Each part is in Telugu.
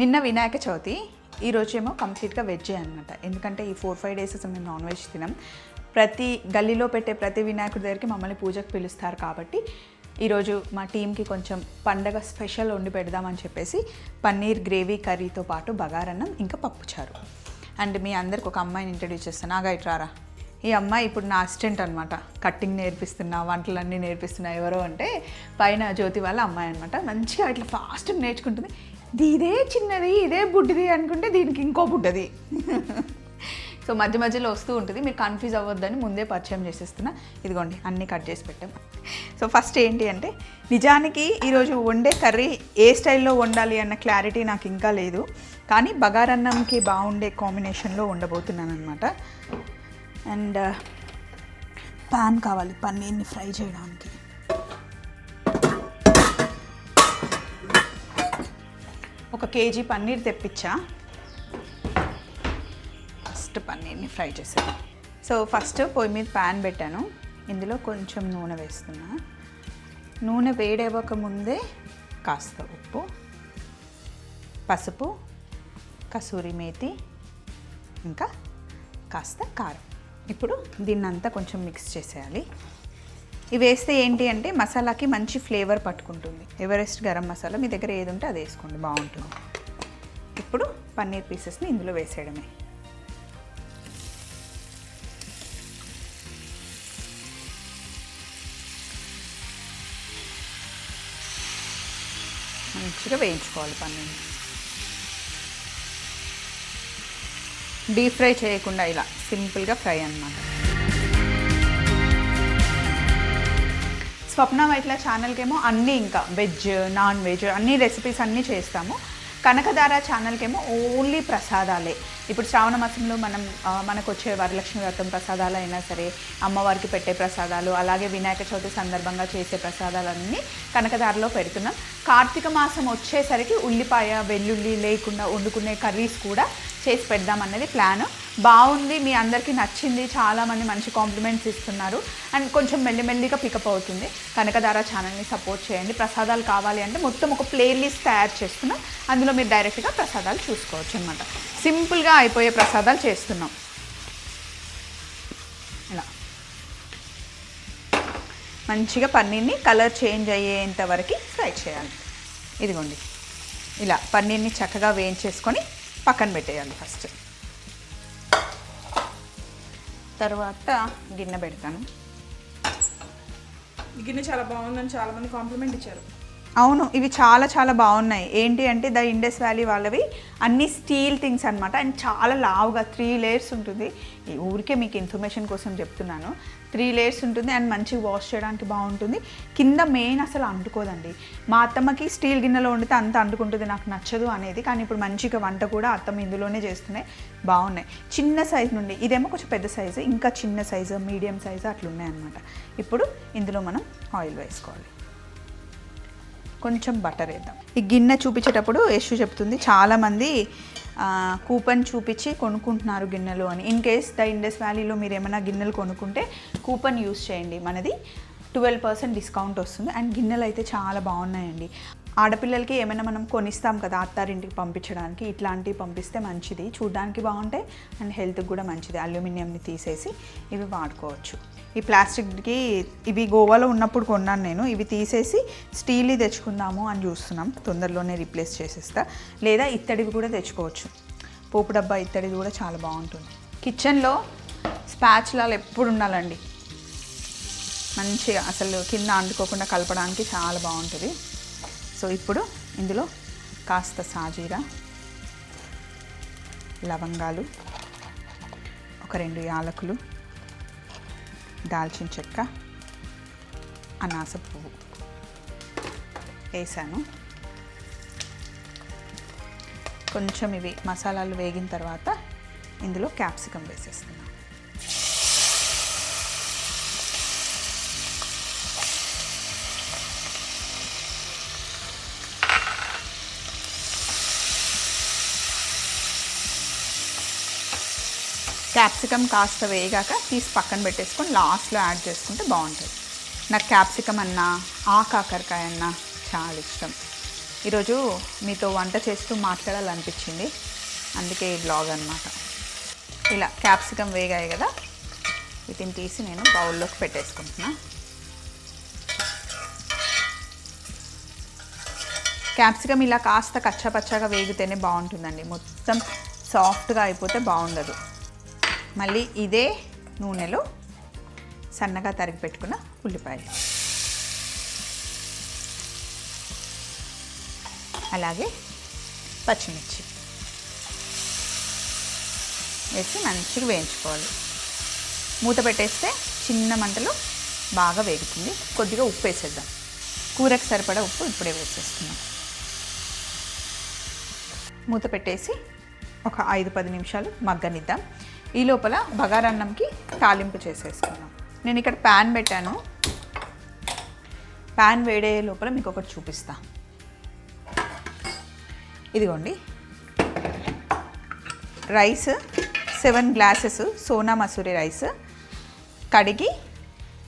నిన్న వినాయక చవితి ఈరోజు ఏమో కంప్లీట్గా వెజ్జే అనమాట ఎందుకంటే ఈ ఫోర్ ఫైవ్ డేస్ అసలు మేము నాన్ వెజ్ తినాం. ప్రతి గల్లీలో పెట్టే ప్రతి వినాయకుడి దగ్గరికి మమ్మల్ని పూజకు పిలుస్తారు కాబట్టి ఈరోజు మా టీంకి కొంచెం పండగ స్పెషల్ వండి పెడదామని చెప్పేసి పన్నీర్ గ్రేవీ కర్రీతో పాటు బగారన్నం ఇంకా పప్పుచారు అండ్ మీ అందరికి ఒక అమ్మాయిని ఇంట్రడ్యూస్ చేస్తాను. నాగా ఇట్రారా ఈ అమ్మాయి ఇప్పుడు నా అసిస్టెంట్ అనమాట కట్టింగ్ నేర్పిస్తున్నా వంటలన్నీ నేర్పిస్తున్నా ఎవరో అంటే పైన జ్యోతి వాళ్ళ అమ్మాయి అనమాట మంచిగా ఇట్లా ఫాస్ట్ నేర్చుకుంటుంది. "ఇది ఇదే చిన్నది ఇదే బుడ్డిది అనుకుంటే దీనికి ఇంకో బుడ్డది. సో మధ్య మధ్యలో వస్తూ ఉంటుంది. మీరు కన్ఫ్యూజ్ అవ్వద్దని ముందే పరిచయం చేసేస్తున్నా. ఇదిగోండి అన్నీ కట్ చేసి పెట్టాం. సో ఫస్ట్ ఏంటి అంటే నిజానికి ఈరోజు వండే కర్రీ ఏ స్టైల్లో వండాలి అన్న క్లారిటీ నాకు ఇంకా లేదు. కానీ బగారన్నంకి బాగుండే కాంబినేషన్లో ఉండబోతున్నాను అనమాట అండ్ పాన్ uh, కావాలి పన్నీర్ని ఫ్రై చేయడానికి. ఒక కేజీ పన్నీర్ తెప్పించా. ఫస్ట్ పన్నీర్ని ఫ్రై చేసాను సో ఫస్ట్ పొయ్యి మీద ప్యాన్ పెట్టాను. ఇందులో కొంచెం నూనె వేస్తున్నా. నూనె వేడేవక ముందే కాస్త ఉప్పు పసుపు కసూరి మేతి ఇంకా కాస్త కారం. ఇప్పుడు దీన్నంతా కొంచెం మిక్స్ చేసేయాలి. ఇవి వేస్తే ఏంటి అంటే మసాలాకి మంచి ఫ్లేవర్ పట్టుకుంటుంది. ఎవరెస్ట్ గరం మసాలా మీ దగ్గర ఏది ఉంటే అది వేసుకోండి బాగుంటుంది. ఇప్పుడు పన్నీర్ పీసెస్ని ఇందులో వేసేయడమే. మంచిగా వేయించుకోవాలి పన్నీర్ డీప్ ఫ్రై చేయకుండా ఇలా సింపుల్గా ఫ్రై అన్నమాట. స్వప్న వైట్ల ఛానల్కేమో అన్నీ ఇంకా వెజ్ నాన్ వెజ్ అన్ని రెసిపీస్ అన్నీ చేస్తాము. కనకదార ఛానల్కేమో ఓన్లీ ప్రసాదాలే. ఇప్పుడు శ్రావణ మాసంలో మనం మనకు వచ్చే వరలక్ష్మి వ్రతం ప్రసాదాలు అయినా సరే అమ్మవారికి పెట్టే ప్రసాదాలు అలాగే వినాయక చవితి సందర్భంగా చేసే ప్రసాదాలన్నీ కనకదారలో పెడుతున్నాం. కార్తీక మాసం వచ్చేసరికి ఉల్లిపాయ వెల్లుల్లి లేకుండా వండుకునే కర్రీస్ కూడా చేసి పెడదాం అన్నది ప్లాన్. బాగుంది మీ అందరికీ నచ్చింది చాలామంది మంచి కాంప్లిమెంట్స్ ఇస్తున్నారు. అండ్ కొంచెం మెల్లిమెల్లిగా పికప్ అవుతుంది. కనకధార ఛానల్ని సపోర్ట్ చేయండి. ప్రసాదాలు కావాలి అంటే మొత్తం ఒక ప్లేలిస్ట్ తయారు చేస్తున్నాం అందులో మీరు డైరెక్ట్గా ప్రసాదాలు చూసుకోవచ్చు అనమాట సింపుల్గా అయిపోయే ప్రసాదాలు చేస్తున్నాం. ఇలా. మంచిగా పన్నీర్ని కలర్ చేంజ్ అయ్యేంత వరకు ఫ్రై చేయాలి. ఇదిగోండి. ఇలా పన్నీర్ని చక్కగా వేయించేసుకొని పక్కన పెట్టేయాలి ఫస్ట్. తర్వాత గిన్నె పెడతాను. గిన్నె చాలా బాగుందని చాలా మంది కాంప్లిమెంట్ ఇచ్చారు. అవును ఇవి చాలా చాలా బాగున్నాయి. ఏంటి అంటే ద ఇండస్ వ్యాలీ వాళ్ళవి అన్ని స్టీల్ థింగ్స్ అనమాట అండ్ చాలా లావుగా త్రీ లేయర్స్ ఉంటుంది. ఈ ఊరికే మీకు ఇన్ఫర్మేషన్ కోసం చెప్తున్నాను. త్రీ లేయర్స్ ఉంటుంది అండ్ మంచిగా వాష్ చేయడానికి బాగుంటుంది. కింద మెయిన్ అసలు అంటుకోదండి. మా అత్తమ్మకి స్టీల్ గిన్నెలో వండితే అంత అంటుకుంటుంది నాకు నచ్చదు అనేది. కానీ ఇప్పుడు మంచిగా వంట కూడా అత్తమ్మ ఇందులోనే చేస్తున్నాయి. బాగున్నాయి. చిన్న సైజు నుండి ఇదేమో కొంచెం పెద్ద సైజు ఇంకా చిన్న సైజు మీడియం సైజు అట్లా ఉన్నాయన్నమాట ఇప్పుడు ఇందులో మనం ఆయిల్ వేసుకోవాలి. కొంచెం బటర్ వేద్దాం. ఈ గిన్నె చూపించేటప్పుడు యశు చెప్తుంది చాలామంది కూపన్ చూపించి కొనుక్కుంటున్నారు గిన్నెలు అని. ఇన్ కేస్ ద ఇండస్ వ్యాలీలో మీరు ఏమైనా గిన్నెలు కొనుక్కుంటే కూపన్ యూస్ చేయండి. మనది ట్వెల్వ్ పర్సెంట్ డిస్కౌంట్ వస్తుంది. అండ్ గిన్నెలు అయితే చాలా బాగున్నాయండి. ఆడపిల్లలకి ఏమైనా మనం కొనిస్తాం కదా అత్తారింటికి పంపించడానికి ఇట్లాంటివి పంపిస్తే మంచిది. చూడడానికి బాగుంటాయి. అండ్ హెల్త్కి కూడా మంచిది. అల్యూమినియంని తీసేసి ఇవి వాడుకోవచ్చు. ఈ ప్లాస్టిక్కి ఇవి గోవాలో ఉన్నప్పుడు కొన్నాను నేను. ఇవి తీసేసి స్టీల్ తెచ్చుకుందాము అని చూస్తున్నాం. తొందరలోనే రీప్లేస్ చేసేస్తా. లేదా ఇత్తడివి కూడా తెచ్చుకోవచ్చు. పోపు డబ్బా ఇత్తడిది కూడా చాలా బాగుంటుంది. కిచెన్లో స్పాచ్లాలు ఎప్పుడు ఉండాలండి. మంచిగా అసలు కింద అంటుకోకుండా కలపడానికి చాలా బాగుంటుంది. సో ఇప్పుడు ఇందులో కాస్త సాజీరా లవంగాలు ఒక రెండు యాలకులు దాల్చిన చెక్క అనాస పువ్వు వేసాను. కొంచెం ఇవి మసాలాలు వేగిన తర్వాత ఇందులో క్యాప్సికమ్ వేసేస్తున్నాను. క్యాప్సికమ్ కాస్త వేగాక తీసి పక్కన పెట్టేసుకొని లాస్ట్లో యాడ్ చేసుకుంటే బాగుంటుంది. నాకు క్యాప్సికమ్ అన్నా ఆ కాకరకాయ అన్నా చాలా ఇష్టం. ఈరోజు మీతో వంట చేస్తూ మాట్లాడాలనిపించింది. అందుకే ఈ బ్లాగ్ అనమాట ఇలా క్యాప్సికమ్ వేగాయి కదా వీటిని తీసి నేను బౌల్లోకి పెట్టేసుకుంటున్నా. క్యాప్సికమ్ ఇలా కాస్త కచ్చపచ్చగా వేగితేనే బాగుంటుందండి. మొత్తం సాఫ్ట్గా అయిపోతే బాగుండదు. మళ్ళీ ఇదే నూనెలో సన్నగా తరిగి పెట్టుకున్న ఉల్లిపాయలు. అలాగే పచ్చిమిర్చి వేసి మంచిగా వేయించుకోవాలి. మూత పెట్టేస్తే చిన్న మంటలో బాగా వేగుతుంది. కొద్దిగా ఉప్పు వేసేద్దాం. కూరకు సరిపడా ఉప్పు ఇప్పుడే వేసేస్తున్నాం. మూత పెట్టేసి ఒక ఐదు పది నిమిషాలు మగ్గనిద్దాం. ఈ లోపల బగారన్నంకి తాలింపు చేసేసుకున్నాం నేను ఇక్కడ ప్యాన్ పెట్టాను. ప్యాన్ వేడే లోపల మీకు ఒకటి చూపిస్తా. ఇదిగోండి. Rice seven glasses Sona Masuri rice కడిగి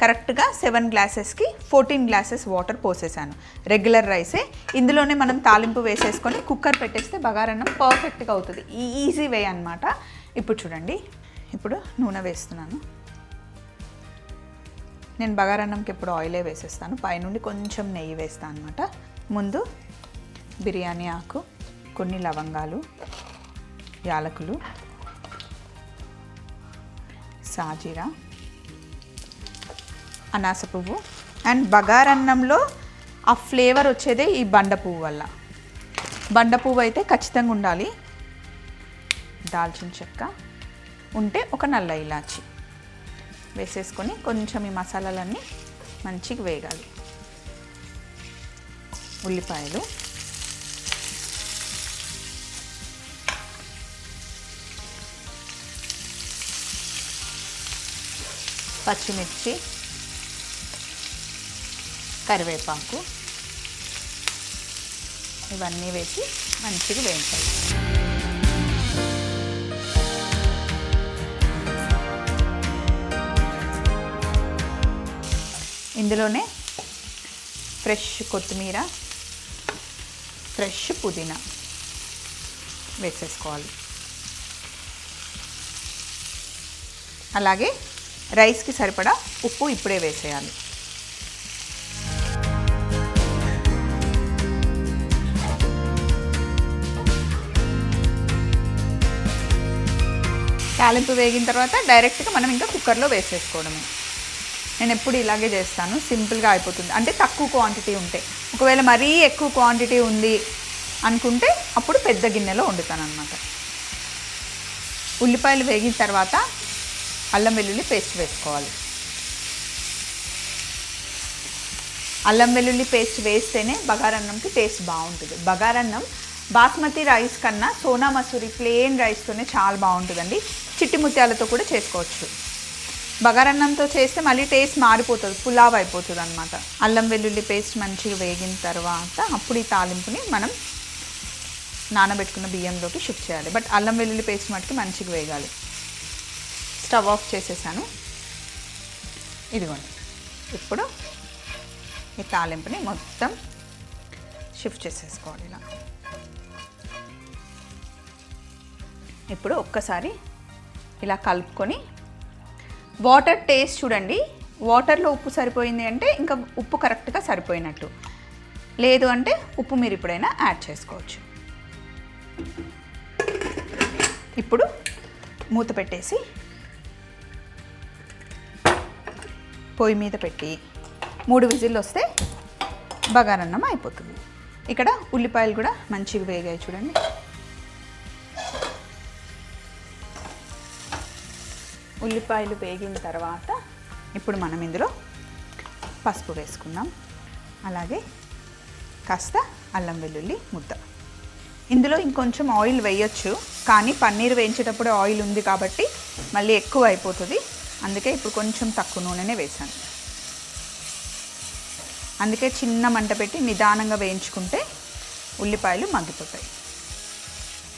కరెక్ట్గా సెవెన్ గ్లాసెస్కి ఫోర్టీన్ గ్లాసెస్ వాటర్ పోసేసాను. రెగ్యులర్ రైసే. ఇందులోనే మనం తాలింపు వేసేసుకొని కుక్కర్ పెట్టేస్తే బగారన్నం పర్ఫెక్ట్గా అవుతుంది. ఈ ఈజీ వే అనమాట ఇప్పుడు చూడండి. ఇప్పుడు నూనె వేస్తున్నాను. నేను బగారన్నంకి ఎప్పుడు ఆయిలే వేసేస్తాను. పైనుండి కొంచెం నెయ్యి వేస్తాను అనమాట ముందు బిర్యానీ ఆకు కొన్ని లవంగాలు యాలకులు సాజీరా అనాస పువ్వు అండ్ బగారన్నంలో ఆ ఫ్లేవర్ వచ్చేదే ఈ బండ పువ్వు వల్ల. బండ పువ్వు అయితే ఖచ్చితంగా ఉండాలి. దాల్చిన చెక్క ఉంటే ఒక నల్ల ఇలాచి. వేసేసుకొని కొంచెం ఈ మసాలాలన్నీ మంచిగా వేగాలి. ఉల్లిపాయలు. పచ్చిమిర్చి. కరివేపాకు. ఇవన్నీ వేసి మంచిగా వేయించాలి. ఇందులోనే ఫ్రెష్ కొత్తిమీర ఫ్రెష్ పుదీనా వేసేసుకోవాలి. అలాగే రైస్కి సరిపడా ఉప్పు ఇప్పుడే వేసేయాలి. తాలింపు వేగిన తర్వాత డైరెక్ట్గా మనం ఇంకా కుక్కర్లో వేసేసుకోవడమే. నేను ఎప్పుడు ఇలాగే చేస్తాను. సింపుల్గా అయిపోతుంది. అంటే తక్కువ క్వాంటిటీ ఉంటే. ఒకవేళ మరీ ఎక్కువ క్వాంటిటీ ఉంది అనుకుంటే అప్పుడు పెద్ద గిన్నెలో వండుతాను అనమాట ఉల్లిపాయలు వేగిన తర్వాత అల్లం వెల్లుల్లి పేస్ట్ వేసుకోవాలి. అల్లం వెల్లుల్లి పేస్ట్ వేస్తేనే బగారన్నంకి టేస్ట్ బాగుంటుంది. బగారన్నం బాస్మతి రైస్ కన్నా సోనా మసూరి ప్లెయిన్ రైస్తోనే చాలా బాగుంటుందండి. చిట్టి ముత్యాలతో కూడా చేసుకోవచ్చు. బగారన్నంతో చేస్తే మళ్ళీ టేస్ట్ మారిపోతుంది పులావ్ అయిపోతుంది అనమాట అల్లం వెల్లుల్లి పేస్ట్ మంచిగా వేగిన తర్వాత అప్పుడు ఈ తాలింపుని మనం నానబెట్టుకున్న బియ్యంలోకి షిఫ్ట్ చేయాలి. బట్ అల్లం వెల్లుల్లి పేస్ట్ మట్టుకు మంచిగా వేగాలి. స్టవ్ ఆఫ్ చేసేసాను. ఇదిగోండి. ఇప్పుడు ఈ తాలింపుని మొత్తం షిఫ్ట్ చేసేసుకోవాలి ఇలా. ఇప్పుడు ఒక్కసారి ఇలా కలుపుకొని వాటర్ టేస్ట్ చూడండి. వాటర్లో ఉప్పు సరిపోయింది అంటే ఇంకా ఉప్పు కరెక్ట్గా సరిపోయినట్టు. లేదు అంటే ఉప్పు మీరు ఇప్పుడైనా యాడ్ చేసుకోవచ్చు. ఇప్పుడు మూత పెట్టేసి పొయ్యి మీద పెట్టి మూడు విజిల్లు వస్తే బగారన్నం అయిపోతుంది ఇక్కడ ఉల్లిపాయలు కూడా మంచిగా వేగాయి చూడండి. ఉల్లిపాయలు వేగిన తర్వాత ఇప్పుడు మనం ఇందులో పసుపు వేసుకుందాం. అలాగే కాస్త అల్లం వెల్లుల్లి ముద్ద. ఇందులో ఇంకొంచెం ఆయిల్ వేయొచ్చు కానీ పన్నీర్ వేయించేటప్పుడు ఆయిల్ ఉంది కాబట్టి మళ్ళీ ఎక్కువ అయిపోతుంది. అందుకే ఇప్పుడు కొంచెం తక్కువ నూనెనే వేసాను అందుకే చిన్న మంట పెట్టి నిదానంగా వేయించుకుంటే ఉల్లిపాయలు మగ్గిపోతాయి.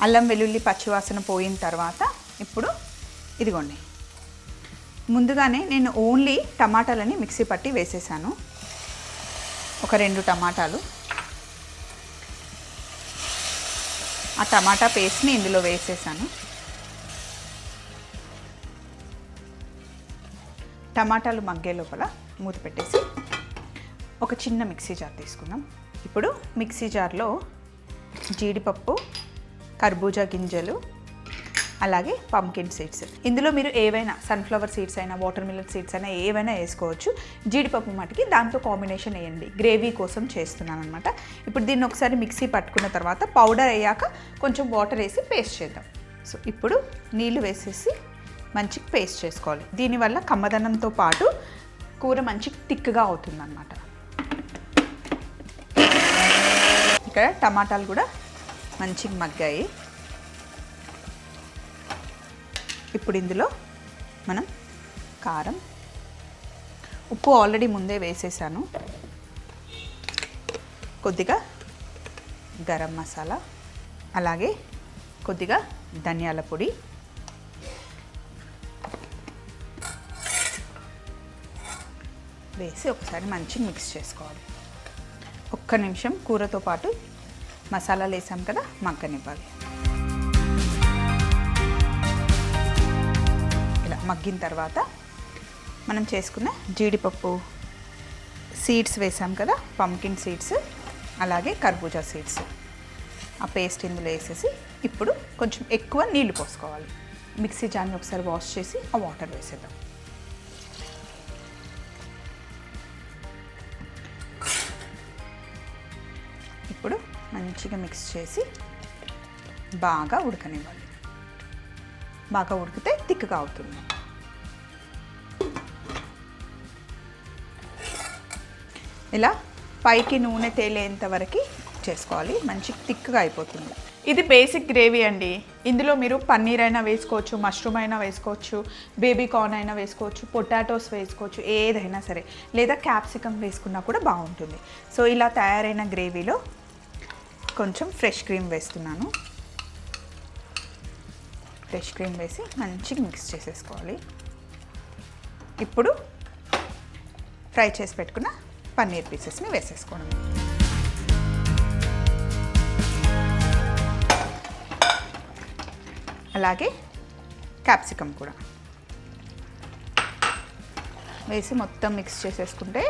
అల్లం వెల్లుల్లి పచ్చివాసన పోయిన తర్వాత ఇప్పుడు ఇదిగోండి ముందుగానే నేను ఓన్లీ టమాటాలని మిక్సీ పట్టి వేసేసాను. ఒక రెండు టమాటాలు. ఆ టమాటా పేస్ట్ని ఇందులో వేసేసాను. టమాటాలు మగ్గే లోపల మూత పెట్టేసి ఒక చిన్న మిక్సీ జార్ తీసుకుందాం. ఇప్పుడు మిక్సీ జార్లో జీడిపప్పు కర్బూజా గింజలు అలాగే పంకిన్ సీడ్స్ ఇందులో మీరు ఏవైనా సన్ఫ్లవర్ సీడ్స్ అయినా వాటర్ మిలన్ సీడ్స్ అయినా ఏవైనా వేసుకోవచ్చు. జీడిపప్పు మటుకి దాంతో కాంబినేషన్ వేయండి. గ్రేవీ కోసం చేస్తున్నాను అనమాట ఇప్పుడు దీన్ని ఒకసారి మిక్సీ పట్టుకున్న తర్వాత పౌడర్ అయ్యాక కొంచెం వాటర్ వేసి పేస్ట్ చేద్దాం. సో ఇప్పుడు నీళ్ళు వేసేసి మంచిగా పేస్ట్ చేసుకోవాలి. దీనివల్ల కమ్మదనంతో పాటు కూర మంచి థిక్గా అవుతుందన్నమాట. ఇక్కడ టమాటాలు కూడా మంచిగా మగ్గాయి. ఇప్పుడు ఇందులో మనం కారం ఉప్పు ఆల్రెడీ ముందే వేసేసాను. కొద్దిగా గరం మసాలా అలాగే కొద్దిగా ధనియాల పొడి. వేసి ఒకసారి మంచి మిక్స్ చేసుకోవాలి. ఒక్క నిమిషం కూరతో పాటు మసాలాలు వేసాం కదా మగ్గనివ్వాలి. మగ్గిన తర్వాత మనం చేసుకున్న జీడిపప్పు సీడ్స్ వేసాం కదా పంకిన్ సీడ్స్ అలాగే కర్బూజా సీడ్స్ ఆ పేస్ట్ ఇందులో వేసేసి ఇప్పుడు కొంచెం ఎక్కువ నీళ్ళు పోసుకోవాలి. మిక్సీ జార్ని ఒకసారి వాష్ చేసి ఆ వాటర్ వేసేద్దాం. ఇప్పుడు మంచిగా మిక్స్ చేసి బాగా ఉడకనివ్వాలి. బాగా ఉడికితే తిక్కుగా అవుతుంది. ఇలా పైకి నూనె తేలేంత వరకు చేసుకోవాలి. మంచి థిక్గా అయిపోతుంది. ఇది బేసిక్ గ్రేవీ అండి. ఇందులో మీరు పన్నీర్ అయినా వేసుకోవచ్చు మష్రూమ్ అయినా వేసుకోవచ్చు బేబీ కార్న్ అయినా వేసుకోవచ్చు పొటాటోస్ వేసుకోవచ్చు ఏదైనా సరే. లేదా క్యాప్సికమ్ వేసుకున్నా కూడా బాగుంటుంది. సో ఇలా తయారైన గ్రేవీలో కొంచెం ఫ్రెష్ క్రీమ్ వేస్తున్నాను. ఫ్రెష్ క్రీమ్ వేసి మంచిగా మిక్స్ చేసేసుకోవాలి. ఇప్పుడు ఫ్రై చేసి పెట్టుకున్న పన్నీర్ పీసెస్ని వేసేసుకోవడం అలాగే క్యాప్సికమ్ కూడా. వేసి మొత్తం మిక్స్ చేసేసుకుంటే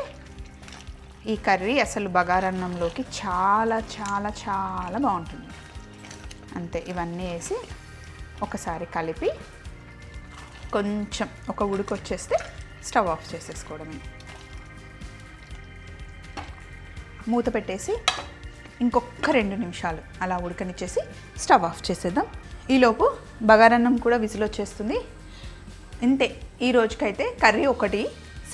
ఈ కర్రీ అసలు బగారన్నంలోకి చాలా చాలా చాలా బాగుంటుంది. అంతే ఇవన్నీ వేసి ఒకసారి కలిపి కొంచెం ఒక ఉడుకు వచ్చేస్తే స్టవ్ ఆఫ్ చేసేసుకోవడమే. మూత పెట్టేసి ఇంకొక రెండు నిమిషాలు అలా ఉడకనిచ్చేసి స్టవ్ ఆఫ్ చేసేద్దాం. ఈలోపు బగారన్నం కూడా విజిల్ వచ్చేస్తుంది ఇంతే ఈ రోజుకైతే కర్రీ ఒకటి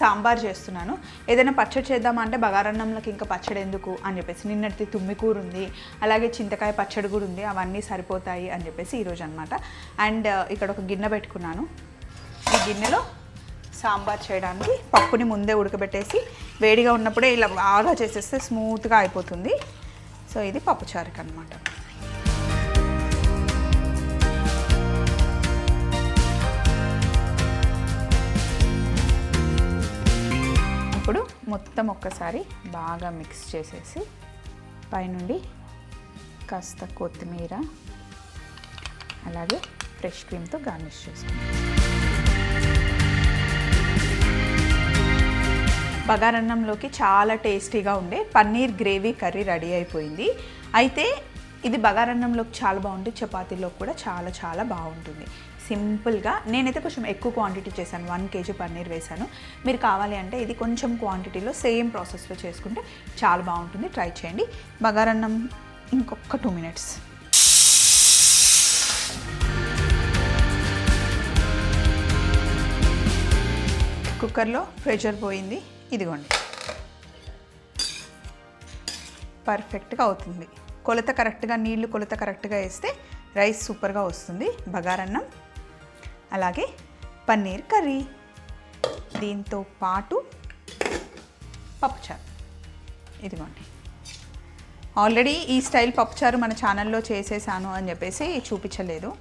సాంబార్ చేస్తున్నాను. ఏదైనా పచ్చడి చేద్దామంటే బగారన్నంలోకి ఇంకా పచ్చడి ఎందుకు అని చెప్పేసి నిన్నటి తుమ్మికూర ఉంది అలాగే చింతకాయ పచ్చడి కూడా ఉంది అవన్నీ సరిపోతాయి అని చెప్పేసి ఈరోజు అనమాట అండ్ ఇక్కడ ఒక గిన్నె పెట్టుకున్నాను. ఈ గిన్నెలో సాంబార్ చేయడానికి పప్పుని ముందే ఉడకబెట్టేసి వేడిగా ఉన్నప్పుడే ఇలా బాగా చేసేస్తే స్మూత్గా అయిపోతుంది. సో ఇది పప్పుచారుకి అనమాట ఇప్పుడు మొత్తం ఒక్కసారి బాగా మిక్స్ చేసేసి పైనుండి కాస్త కొత్తిమీర అలాగే ఫ్రెష్ క్రీమ్తో గార్నిష్ చేసుకుంటాం బగారన్నంలోకి చాలా టేస్టీగా ఉండే పన్నీర్ గ్రేవీ కర్రీ రెడీ అయిపోయింది. అయితే ఇది బగారన్నంలోకి చాలా బాగుంటుంది చపాతీలోకి కూడా చాలా చాలా బాగుంటుంది. సింపుల్గా నేనైతే కొంచెం ఎక్కువ క్వాంటిటీ చేశాను వన్ కేజీ పన్నీర్ వేశాను. మీరు కావాలి అంటే ఇది కొంచెం క్వాంటిటీలో సేమ్ ప్రాసెస్లో చేసుకుంటే చాలా బాగుంటుంది. ట్రై చేయండి. బగారన్నం ఇంకొక టూ మినిట్స్ కుక్కర్లో ప్రెషర్ పోయింది. ఇదిగోండి. పర్ఫెక్ట్గా అవుతుంది. కొలత కరెక్ట్గా నీళ్ళు కొలత కరెక్ట్గా వేస్తే రైస్ సూపర్గా వస్తుంది. బగారన్నం అలాగే పన్నీర్ కర్రీ. దీంతో పాటు పప్పుచారు. ఇదిగోండి. ఆల్రెడీ ఈ స్టైల్ పప్పుచారు మన ఛానల్లో చేసేసాను అని చెప్పేసి చూపించలేదు.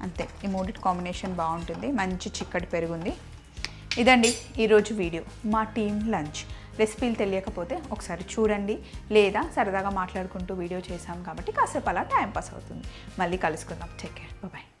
అంతే. ఈ మూడిటి కాంబినేషన్ బాగుంటుంది. మంచి చిక్కటి పెరుగుంది ఇదండి ఈరోజు వీడియో. మా టీం లంచ్. రెసిపీలు తెలియకపోతే ఒకసారి చూడండి. లేదా సరదాగా మాట్లాడుకుంటూ వీడియో చేసాం కాబట్టి కాసేపు అలా టైం పాస్ అవుతుంది. మళ్ళీ కలుసుకుందాం. Take care. బాయ్.